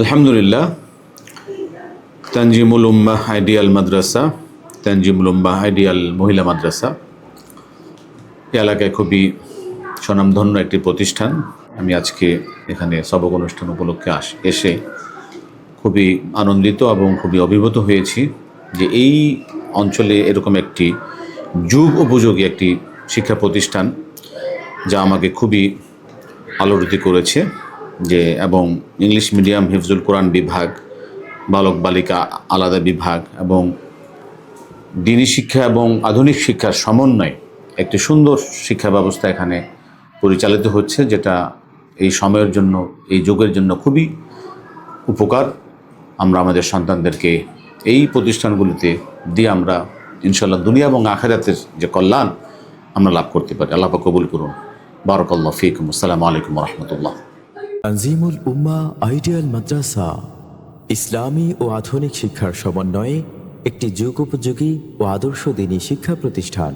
আলহামদুলিল্লাহ। তানজিমুল উম্মাহ আইডিয়াল মাদ্রাসা, তানজিমুল উম্মাহ আইডিয়াল মহিলা মাদ্রাসা। এ এলাকায় খুবই স্বনামধন্য একটি প্রতিষ্ঠান। আমি আজকে এখানে সবক অনুষ্ঠান উপলক্ষে আস, এসে খুবই আনন্দিত এবং খুবই অভিভূত হয়েছি যে এই অঞ্চলে এরকম একটি যুগ উপযোগী একটি শিক্ষা প্রতিষ্ঠান যা আমাকে খুবই আলোড়িত করেছে। যে, এবং ইংলিশ মিডিয়াম হিফজুল কোরআন বিভাগ, বালক বালিকা আলাদা বিভাগ, এবং দিনী শিক্ষা এবং আধুনিক শিক্ষার সমন্বয় একটি সুন্দর শিক্ষা ব্যবস্থা এখানে পরিচালিত হচ্ছে, যেটা এই সময়ের জন্য, এই যুগের জন্য খুবই উপকার। আমরা আমাদের সন্তানদেরকে এই প্রতিষ্ঠানগুলিতে দিয়ে আমরা ইনশাল্লাহ দুনিয়া এবং আখেরাতের যে কল্যাণ আমরা লাভ করতে পারি। আল্লাহ কবুল করুন। বারকাল্লাহ ফিকুম। আসসালামু আলাইকুম রহমতুল্লাহ। তানজিমুল উম্মা আইডিয়াল মাদ্রাসা, ইসলামী ও আধুনিক শিক্ষার সমন্বয়ে একটি যুগোপযোগী ও আদর্শ দিনী শিক্ষা প্রতিষ্ঠান।